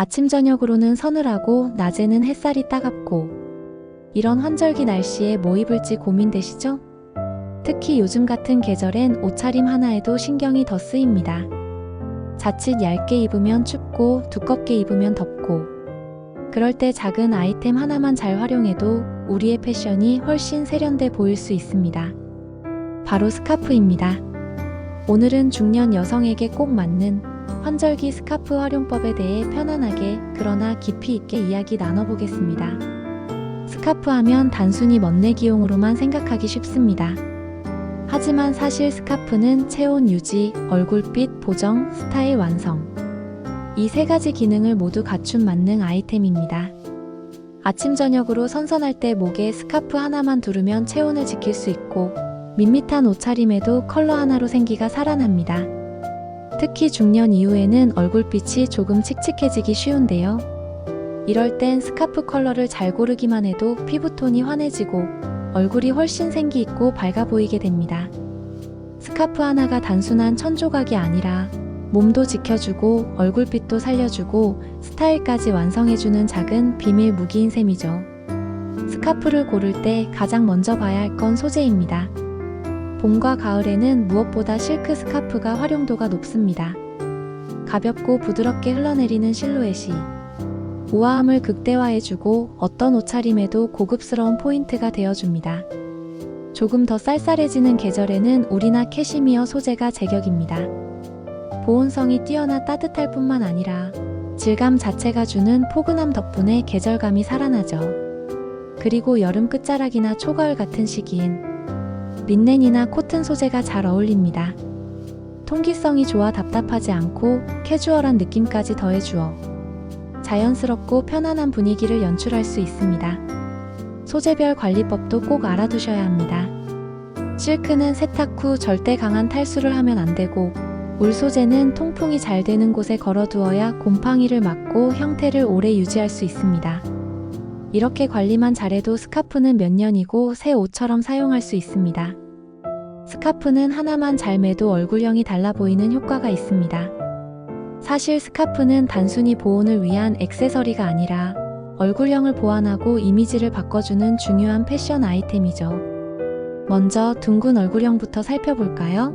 아침 저녁으로는 서늘하고 낮에는 햇살이 따갑고 이런 환절기 날씨에 뭐 입을지 고민되시죠? 특히 요즘 같은 계절엔 옷차림 하나에도 신경이 더 쓰입니다. 자칫 얇게 입으면 춥고 두껍게 입으면 덥고 그럴 때 작은 아이템 하나만 잘 활용해도 우리의 패션이 훨씬 세련돼 보일 수 있습니다. 바로 스카프입니다. 오늘은 중년 여성에게 꼭 맞는 환절기 스카프 활용법에 대해 편안하게 그러나 깊이 있게 이야기 나눠보겠습니다. 스카프 하면 단순히 멋내기용으로만 생각하기 쉽습니다. 하지만 사실 스카프는 체온 유지, 얼굴빛 보정, 스타일 완성. 이 세 가지 기능을 모두 갖춘 만능 아이템입니다. 아침 저녁으로 선선할 때 목에 스카프 하나만 두르면 체온을 지킬 수 있고 밋밋한 옷차림에도 컬러 하나로 생기가 살아납니다. 특히 중년 이후에는 얼굴빛이 조금 칙칙해지기 쉬운데요. 이럴 땐 스카프 컬러를 잘 고르기만 해도 피부톤이 환해지고 얼굴이 훨씬 생기 있고 밝아 보이게 됩니다. 스카프 하나가 단순한 천조각이 아니라 몸도 지켜주고 얼굴빛도 살려주고 스타일까지 완성해주는 작은 비밀 무기인 셈이죠. 스카프를 고를 때 가장 먼저 봐야 할 건 소재입니다. 봄과 가을에는 무엇보다 실크 스카프가 활용도가 높습니다. 가볍고 부드럽게 흘러내리는 실루엣이 우아함을 극대화해주고 어떤 옷차림에도 고급스러운 포인트가 되어줍니다. 조금 더 쌀쌀해지는 계절에는 울이나 캐시미어 소재가 제격입니다. 보온성이 뛰어나 따뜻할 뿐만 아니라 질감 자체가 주는 포근함 덕분에 계절감이 살아나죠. 그리고 여름 끝자락이나 초가을 같은 시기엔 린넨이나 코튼 소재가 잘 어울립니다. 통기성이 좋아 답답하지 않고 캐주얼한 느낌까지 더해주어 자연스럽고 편안한 분위기를 연출할 수 있습니다. 소재별 관리법도 꼭 알아두셔야 합니다. 실크는 세탁 후 절대 강한 탈수를 하면 안 되고 울 소재는 통풍이 잘 되는 곳에 걸어두어야 곰팡이를 막고 형태를 오래 유지할 수 있습니다. 이렇게 관리만 잘해도 스카프는 몇 년이고 새 옷처럼 사용할 수 있습니다. 스카프는 하나만 잘 매도 얼굴형이 달라 보이는 효과가 있습니다. 사실 스카프는 단순히 보온을 위한 액세서리가 아니라 얼굴형을 보완하고 이미지를 바꿔주는 중요한 패션 아이템이죠. 먼저 둥근 얼굴형부터 살펴볼까요?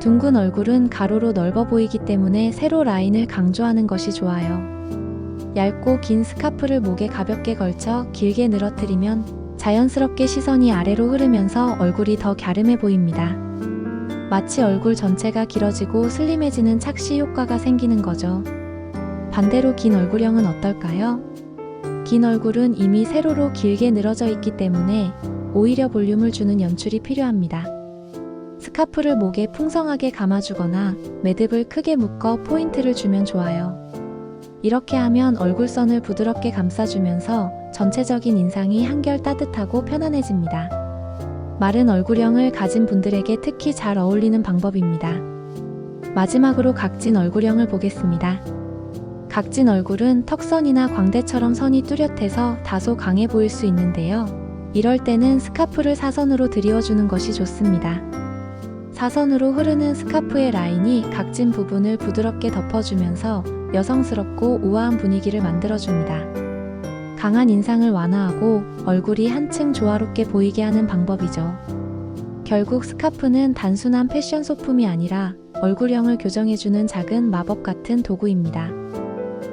둥근 얼굴은 가로로 넓어 보이기 때문에 세로 라인을 강조하는 것이 좋아요. 얇고 긴 스카프를 목에 가볍게 걸쳐 길게 늘어뜨리면 자연스럽게 시선이 아래로 흐르면서 얼굴이 더 갸름해 보입니다. 마치 얼굴 전체가 길어지고 슬림해지는 착시 효과가 생기는 거죠. 반대로 긴 얼굴형은 어떨까요? 긴 얼굴은 이미 세로로 길게 늘어져 있기 때문에 오히려 볼륨을 주는 연출이 필요합니다. 스카프를 목에 풍성하게 감아주거나 매듭을 크게 묶어 포인트를 주면 좋아요. 이렇게 하면 얼굴선을 부드럽게 감싸주면서 전체적인 인상이 한결 따뜻하고 편안해집니다. 마른 얼굴형을 가진 분들에게 특히 잘 어울리는 방법입니다. 마지막으로 각진 얼굴형을 보겠습니다. 각진 얼굴은 턱선이나 광대처럼 선이 뚜렷해서 다소 강해 보일 수 있는데요. 이럴 때는 스카프를 사선으로 드리워주는 것이 좋습니다. 사선으로 흐르는 스카프의 라인이 각진 부분을 부드럽게 덮어주면서 여성스럽고 우아한 분위기를 만들어줍니다. 강한 인상을 완화하고 얼굴이 한층 조화롭게 보이게 하는 방법이죠. 결국 스카프는 단순한 패션 소품이 아니라 얼굴형을 교정해주는 작은 마법 같은 도구입니다.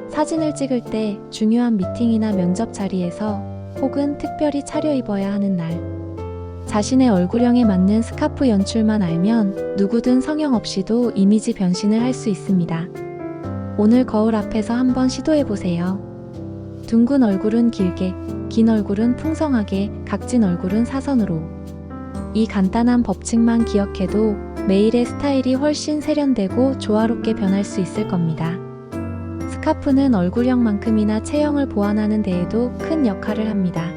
사진을 찍을 때 중요한 미팅이나 면접 자리에서 혹은 특별히 차려입어야 하는 날, 자신의 얼굴형에 맞는 스카프 연출만 알면 누구든 성형 없이도 이미지 변신을 할 수 있습니다. 오늘 거울 앞에서 한번 시도해보세요. 둥근 얼굴은 길게, 긴 얼굴은 풍성하게, 각진 얼굴은 사선으로. 이 간단한 법칙만 기억해도 매일의 스타일이 훨씬 세련되고 조화롭게 변할 수 있을 겁니다. 스카프는 얼굴형만큼이나 체형을 보완하는 데에도 큰 역할을 합니다.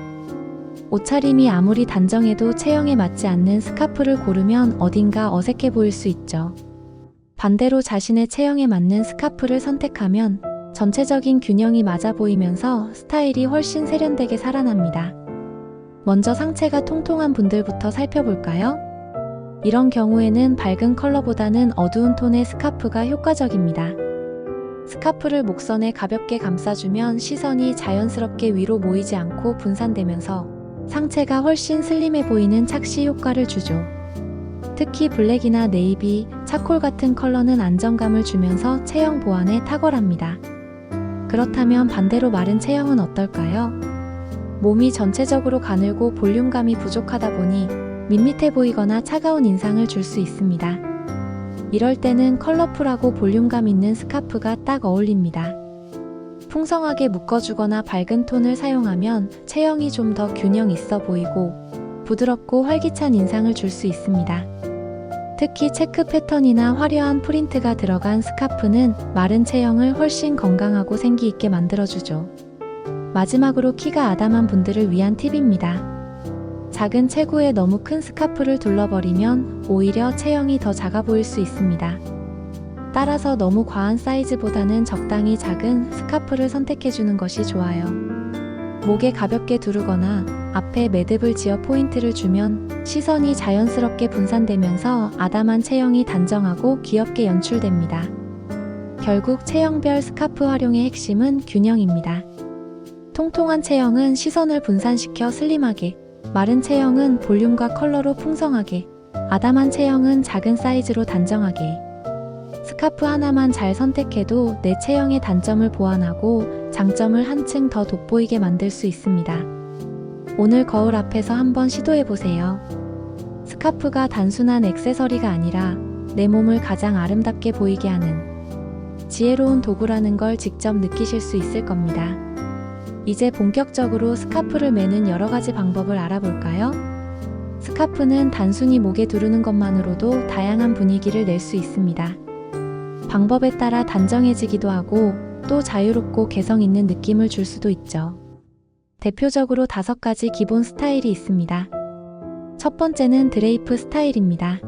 옷차림이 아무리 단정해도 체형에 맞지 않는 스카프를 고르면 어딘가 어색해 보일 수 있죠. 반대로 자신의 체형에 맞는 스카프를 선택하면 전체적인 균형이 맞아 보이면서 스타일이 훨씬 세련되게 살아납니다. 먼저 상체가 통통한 분들부터 살펴볼까요? 이런 경우에는 밝은 컬러보다는 어두운 톤의 스카프가 효과적입니다. 스카프를 목선에 가볍게 감싸주면 시선이 자연스럽게 위로 모이지 않고 분산되면서 상체가 훨씬 슬림해 보이는 착시 효과를 주죠. 특히 블랙이나 네이비, 차콜 같은 컬러는 안정감을 주면서 체형 보완에 탁월합니다. 그렇다면 반대로 마른 체형은 어떨까요? 몸이 전체적으로 가늘고 볼륨감이 부족하다 보니 밋밋해 보이거나 차가운 인상을 줄 수 있습니다. 이럴 때는 컬러풀하고 볼륨감 있는 스카프가 딱 어울립니다. 풍성하게 묶어주거나 밝은 톤을 사용하면 체형이 좀 더 균형 있어 보이고 부드럽고 활기찬 인상을 줄 수 있습니다. 특히 체크 패턴이나 화려한 프린트가 들어간 스카프는 마른 체형을 훨씬 건강하고 생기 있게 만들어주죠. 마지막으로 키가 아담한 분들을 위한 팁입니다. 작은 체구에 너무 큰 스카프를 둘러버리면 오히려 체형이 더 작아 보일 수 있습니다. 따라서 너무 과한 사이즈보다는 적당히 작은 스카프를 선택해주는 것이 좋아요. 목에 가볍게 두르거나 앞에 매듭을 지어 포인트를 주면 시선이 자연스럽게 분산되면서 아담한 체형이 단정하고 귀엽게 연출됩니다. 결국 체형별 스카프 활용의 핵심은 균형입니다. 통통한 체형은 시선을 분산시켜 슬림하게, 마른 체형은 볼륨과 컬러로 풍성하게, 아담한 체형은 작은 사이즈로 단정하게. 스카프 하나만 잘 선택해도 내 체형의 단점을 보완하고 장점을 한층 더 돋보이게 만들 수 있습니다. 오늘 거울 앞에서 한번 시도해 보세요. 스카프가 단순한 액세서리가 아니라 내 몸을 가장 아름답게 보이게 하는 지혜로운 도구라는 걸 직접 느끼실 수 있을 겁니다. 이제 본격적으로 스카프를 매는 여러 가지 방법을 알아볼까요? 스카프는 단순히 목에 두르는 것만으로도 다양한 분위기를 낼 수 있습니다. 방법에 따라 단정해지기도 하고 또 자유롭고 개성 있는 느낌을 줄 수도 있죠. 대표적으로 다섯 가지 기본 스타일이 있습니다. 첫 번째는 드레이프 스타일입니다.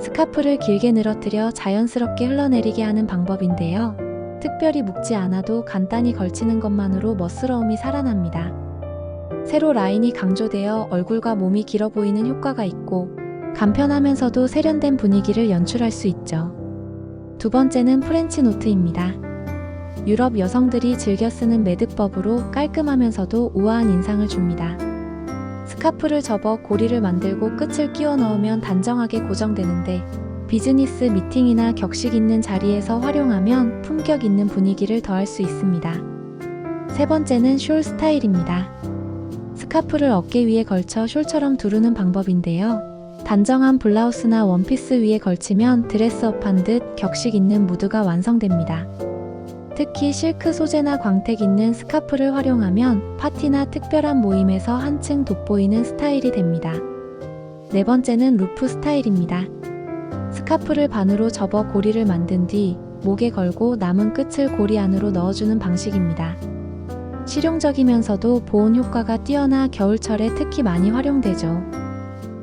스카프를 길게 늘어뜨려 자연스럽게 흘러내리게 하는 방법인데요. 특별히 묶지 않아도 간단히 걸치는 것만으로 멋스러움이 살아납니다. 세로 라인이 강조되어 얼굴과 몸이 길어 보이는 효과가 있고 간편하면서도 세련된 분위기를 연출할 수 있죠. 두 번째는 프렌치 노트입니다. 유럽 여성들이 즐겨 쓰는 매듭법으로 깔끔하면서도 우아한 인상을 줍니다. 스카프를 접어 고리를 만들고 끝을 끼워 넣으면 단정하게 고정되는데 비즈니스 미팅이나 격식 있는 자리에서 활용하면 품격 있는 분위기를 더할 수 있습니다. 세 번째는 숄 스타일입니다. 스카프를 어깨 위에 걸쳐 숄처럼 두르는 방법인데요. 단정한 블라우스나 원피스 위에 걸치면 드레스업한 듯 격식 있는 무드가 완성됩니다. 특히 실크 소재나 광택 있는 스카프를 활용하면 파티나 특별한 모임에서 한층 돋보이는 스타일이 됩니다. 네 번째는 루프 스타일입니다. 스카프를 반으로 접어 고리를 만든 뒤 목에 걸고 남은 끝을 고리 안으로 넣어주는 방식입니다. 실용적이면서도 보온 효과가 뛰어나 겨울철에 특히 많이 활용되죠.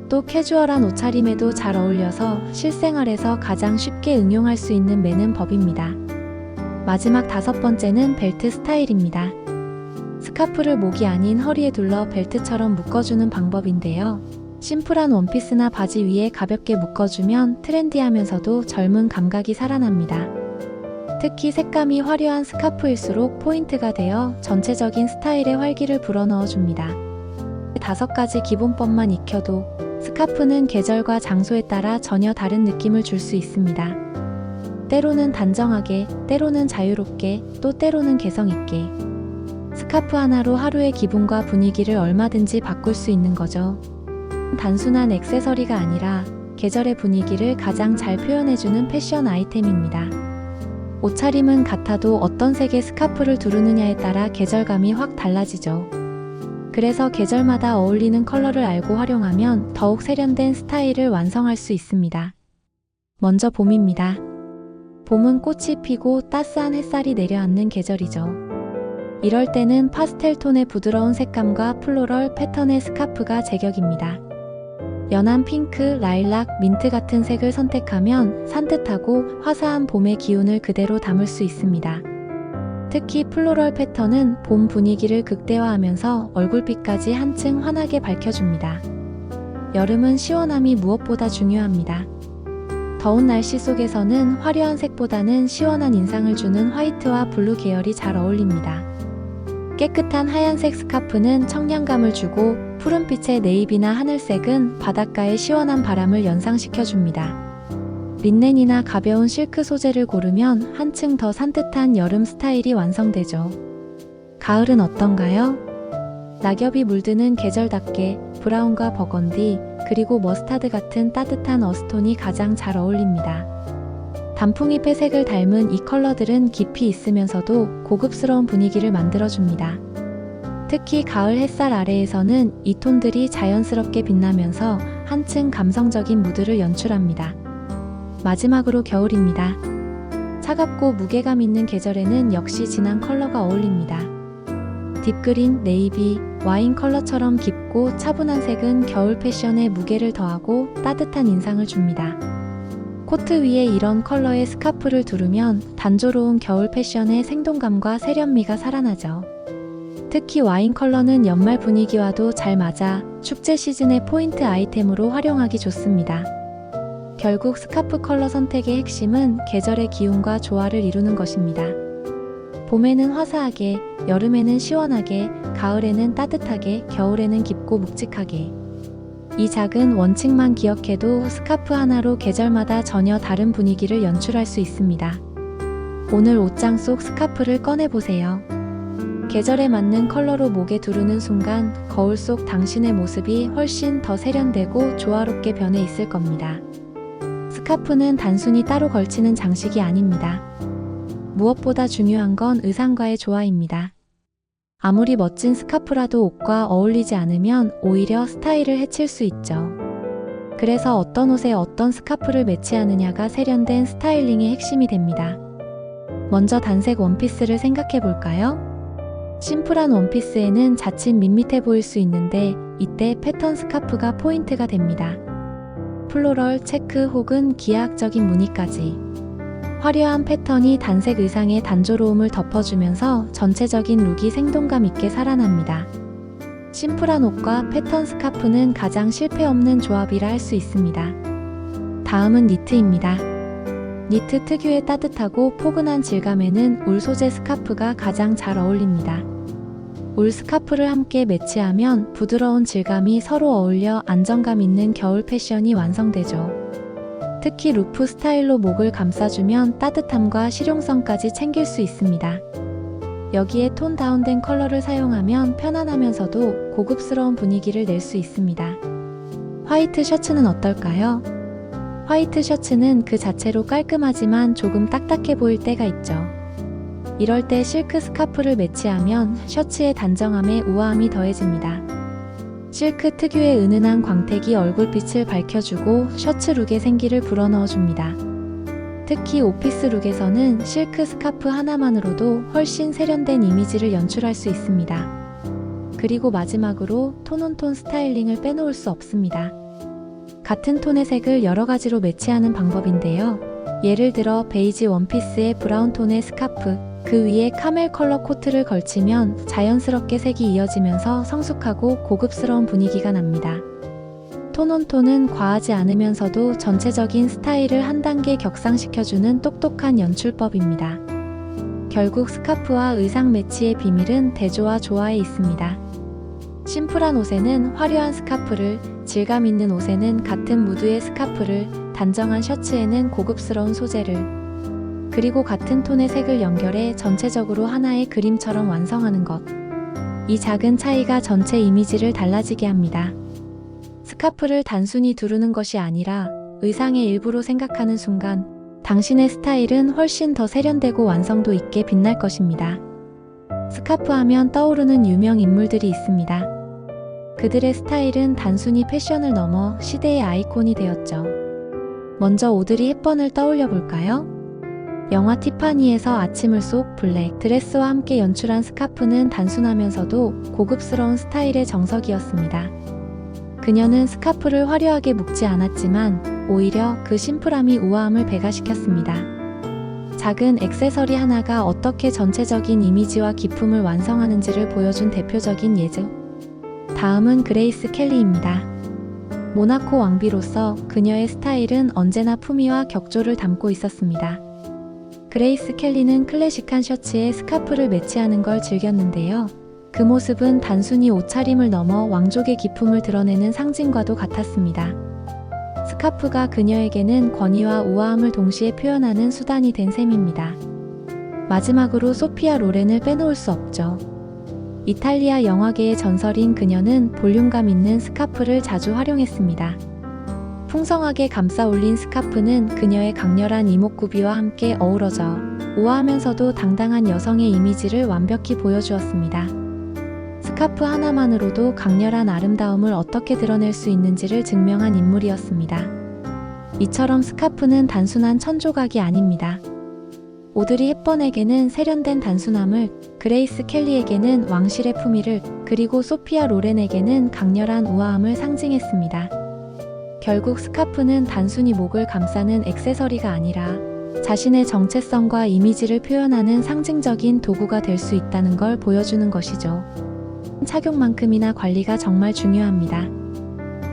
또 캐주얼한 옷차림에도 잘 어울려서 실생활에서 가장 쉽게 응용할 수 있는 매는 법입니다. 마지막 다섯 번째는 벨트 스타일입니다. 스카프를 목이 아닌 허리에 둘러 벨트처럼 묶어주는 방법인데요. 심플한 원피스나 바지 위에 가볍게 묶어주면 트렌디하면서도 젊은 감각이 살아납니다. 특히 색감이 화려한 스카프일수록 포인트가 되어 전체적인 스타일에 활기를 불어넣어 줍니다. 다섯 가지 기본법만 익혀도 스카프는 계절과 장소에 따라 전혀 다른 느낌을 줄 수 있습니다. 때로는 단정하게, 때로는 자유롭게, 또 때로는 개성 있게. 스카프 하나로 하루의 기분과 분위기를 얼마든지 바꿀 수 있는 거죠. 단순한 액세서리가 아니라 계절의 분위기를 가장 잘 표현해주는 패션 아이템입니다. 옷차림은 같아도 어떤 색의 스카프를 두르느냐에 따라 계절감이 확 달라지죠. 그래서 계절마다 어울리는 컬러를 알고 활용하면 더욱 세련된 스타일을 완성할 수 있습니다. 먼저 봄입니다. 봄은 꽃이 피고 따스한 햇살이 내려앉는 계절이죠. 이럴 때는 파스텔 톤의 부드러운 색감과 플로럴 패턴의 스카프가 제격입니다. 연한 핑크, 라일락, 민트 같은 색을 선택하면 산뜻하고 화사한 봄의 기운을 그대로 담을 수 있습니다. 특히 플로럴 패턴은 봄 분위기를 극대화하면서 얼굴빛까지 한층 환하게 밝혀줍니다. 여름은 시원함이 무엇보다 중요합니다. 더운 날씨 속에서는 화려한 색보다는 시원한 인상을 주는 화이트와 블루 계열이 잘 어울립니다. 깨끗한 하얀색 스카프는 청량감을 주고 푸른빛의 네이비나 하늘색은 바닷가의 시원한 바람을 연상시켜 줍니다. 린넨이나 가벼운 실크 소재를 고르면 한층 더 산뜻한 여름 스타일이 완성되죠. 가을은 어떤가요? 낙엽이 물드는 계절답게 브라운과 버건디, 그리고 머스타드 같은 따뜻한 어스톤이 가장 잘 어울립니다. 단풍이 회색을 닮은 이 컬러들은 깊이 있으면서도 고급스러운 분위기를 만들어줍니다. 특히 가을 햇살 아래에서는 이 톤들이 자연스럽게 빛나면서 한층 감성적인 무드를 연출합니다. 마지막으로 겨울입니다. 차갑고 무게감 있는 계절에는 역시 진한 컬러가 어울립니다. 딥그린, 네이비, 와인 컬러처럼 깊고 차분한 색은 겨울 패션에 무게를 더하고 따뜻한 인상을 줍니다. 코트 위에 이런 컬러의 스카프를 두르면 단조로운 겨울 패션의 생동감과 세련미가 살아나죠. 특히 와인 컬러는 연말 분위기와도 잘 맞아 축제 시즌의 포인트 아이템으로 활용하기 좋습니다. 결국 스카프 컬러 선택의 핵심은 계절의 기운과 조화를 이루는 것입니다. 봄에는 화사하게, 여름에는 시원하게, 가을에는 따뜻하게, 겨울에는 깊고 묵직하게. 이 작은 원칙만 기억해도 스카프 하나로 계절마다 전혀 다른 분위기를 연출할 수 있습니다. 오늘 옷장 속 스카프를 꺼내보세요. 계절에 맞는 컬러로 목에 두르는 순간 거울 속 당신의 모습이 훨씬 더 세련되고 조화롭게 변해 있을 겁니다. 스카프는 단순히 따로 걸치는 장식이 아닙니다. 무엇보다 중요한 건 의상과의 조화입니다. 아무리 멋진 스카프라도 옷과 어울리지 않으면 오히려 스타일을 해칠 수 있죠. 그래서 어떤 옷에 어떤 스카프를 매치하느냐가 세련된 스타일링의 핵심이 됩니다. 먼저 단색 원피스를 생각해 볼까요? 심플한 원피스에는 자칫 밋밋해 보일 수 있는데 이때 패턴 스카프가 포인트가 됩니다. 플로럴, 체크 혹은 기하학적인 무늬까지. 화려한 패턴이 단색 의상의 단조로움을 덮어주면서 전체적인 룩이 생동감 있게 살아납니다. 심플한 옷과 패턴 스카프는 가장 실패 없는 조합이라 할 수 있습니다. 다음은 니트입니다. 니트 특유의 따뜻하고 포근한 질감에는 울 소재 스카프가 가장 잘 어울립니다. 울 스카프를 함께 매치하면 부드러운 질감이 서로 어울려 안정감 있는 겨울 패션이 완성되죠. 특히 루프 스타일로 목을 감싸주면 따뜻함과 실용성까지 챙길 수 있습니다. 여기에 톤 다운된 컬러를 사용하면 편안하면서도 고급스러운 분위기를 낼 수 있습니다. 화이트 셔츠는 어떨까요? 화이트 셔츠는 그 자체로 깔끔하지만 조금 딱딱해 보일 때가 있죠. 이럴 때 실크 스카프를 매치하면 셔츠의 단정함에 우아함이 더해집니다. 실크 특유의 은은한 광택이 얼굴빛을 밝혀주고 셔츠 룩에 생기를 불어넣어줍니다. 특히 오피스 룩에서는 실크 스카프 하나만으로도 훨씬 세련된 이미지를 연출할 수 있습니다. 그리고 마지막으로 톤온톤 스타일링을 빼놓을 수 없습니다. 같은 톤의 색을 여러 가지로 매치하는 방법인데요. 예를 들어 베이지 원피스에 브라운 톤의 스카프, 그 위에 카멜 컬러 코트를 걸치면 자연스럽게 색이 이어지면서 성숙하고 고급스러운 분위기가 납니다. 톤온톤은 과하지 않으면서도 전체적인 스타일을 한 단계 격상시켜주는 똑똑한 연출법입니다. 결국 스카프와 의상 매치의 비밀은 대조와 조화에 있습니다. 심플한 옷에는 화려한 스카프를, 질감 있는 옷에는 같은 무드의 스카프를, 단정한 셔츠에는 고급스러운 소재를, 그리고 같은 톤의 색을 연결해 전체적으로 하나의 그림처럼 완성하는 것. 이 작은 차이가 전체 이미지를 달라지게 합니다. 스카프를 단순히 두르는 것이 아니라 의상의 일부로 생각하는 순간 당신의 스타일은 훨씬 더 세련되고 완성도 있게 빛날 것입니다. 스카프 하면 떠오르는 유명 인물들이 있습니다. 그들의 스타일은 단순히 패션을 넘어 시대의 아이콘이 되었죠. 먼저 오드리 헵번을 떠올려 볼까요? 영화 티파니에서 아침을 속 블랙 드레스와 함께 연출한 스카프는 단순하면서도 고급스러운 스타일의 정석이었습니다. 그녀는 스카프를 화려하게 묶지 않았지만 오히려 그 심플함이 우아함을 배가시켰습니다. 작은 액세서리 하나가 어떻게 전체적인 이미지와 기품을 완성하는지를 보여준 대표적인 예죠. 다음은 그레이스 켈리입니다. 모나코 왕비로서 그녀의 스타일은 언제나 품위와 격조를 담고 있었습니다. 그레이스 켈리는 클래식한 셔츠에 스카프를 매치하는 걸 즐겼는데요. 그 모습은 단순히 옷차림을 넘어 왕족의 기품을 드러내는 상징과도 같았습니다. 스카프가 그녀에게는 권위와 우아함을 동시에 표현하는 수단이 된 셈입니다. 마지막으로 소피아 로렌을 빼놓을 수 없죠. 이탈리아 영화계의 전설인 그녀는 볼륨감 있는 스카프를 자주 활용했습니다. 풍성하게 감싸 올린 스카프는 그녀의 강렬한 이목구비와 함께 어우러져 우아하면서도 당당한 여성의 이미지를 완벽히 보여주었습니다. 스카프 하나만으로도 강렬한 아름다움을 어떻게 드러낼 수 있는지를 증명한 인물이었습니다. 이처럼 스카프는 단순한 천조각이 아닙니다. 오드리 헵번에게는 세련된 단순함을, 그레이스 켈리에게는 왕실의 품위를, 그리고 소피아 로렌에게는 강렬한 우아함을 상징했습니다. 결국 스카프는 단순히 목을 감싸는 액세서리가 아니라 자신의 정체성과 이미지를 표현하는 상징적인 도구가 될 수 있다는 걸 보여주는 것이죠. 착용만큼이나 관리가 정말 중요합니다.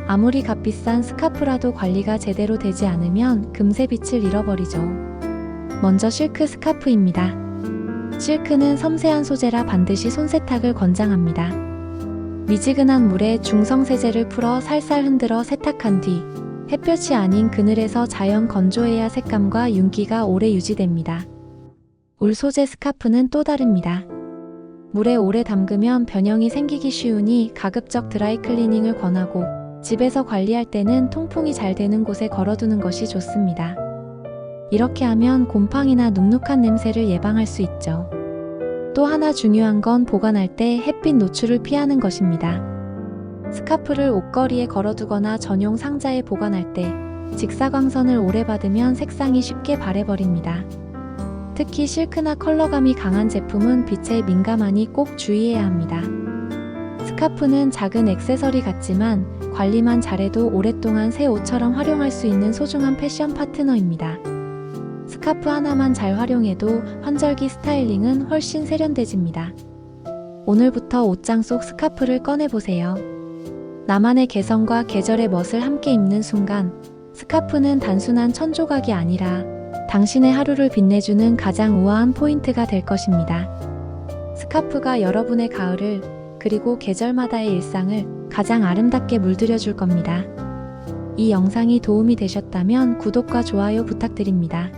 아무리 값비싼 스카프라도 관리가 제대로 되지 않으면 금세 빛을 잃어버리죠. 먼저 실크 스카프입니다. 실크는 섬세한 소재라 반드시 손세탁을 권장합니다. 미지근한 물에 중성세제를 풀어 살살 흔들어 세탁한 뒤 햇볕이 아닌 그늘에서 자연 건조해야 색감과 윤기가 오래 유지됩니다. 울 소재 스카프는 또 다릅니다. 물에 오래 담그면 변형이 생기기 쉬우니 가급적 드라이 클리닝을 권하고 집에서 관리할 때는 통풍이 잘 되는 곳에 걸어두는 것이 좋습니다. 이렇게 하면 곰팡이나 눅눅한 냄새를 예방할 수 있죠. 또 하나 중요한 건 보관할 때 햇빛 노출을 피하는 것입니다. 스카프를 옷걸이에 걸어두거나 전용 상자에 보관할 때 직사광선을 오래 받으면 색상이 쉽게 바래버립니다. 특히 실크나 컬러감이 강한 제품은 빛에 민감하니 꼭 주의해야 합니다. 스카프는 작은 액세서리 같지만 관리만 잘해도 오랫동안 새 옷처럼 활용할 수 있는 소중한 패션 파트너입니다. 스카프 하나만 잘 활용해도 환절기 스타일링은 훨씬 세련돼집니다. 오늘부터 옷장 속 스카프를 꺼내보세요. 나만의 개성과 계절의 멋을 함께 입는 순간, 스카프는 단순한 천조각이 아니라 당신의 하루를 빛내주는 가장 우아한 포인트가 될 것입니다. 스카프가 여러분의 가을을, 그리고 계절마다의 일상을 가장 아름답게 물들여 줄 겁니다. 이 영상이 도움이 되셨다면 구독과 좋아요 부탁드립니다.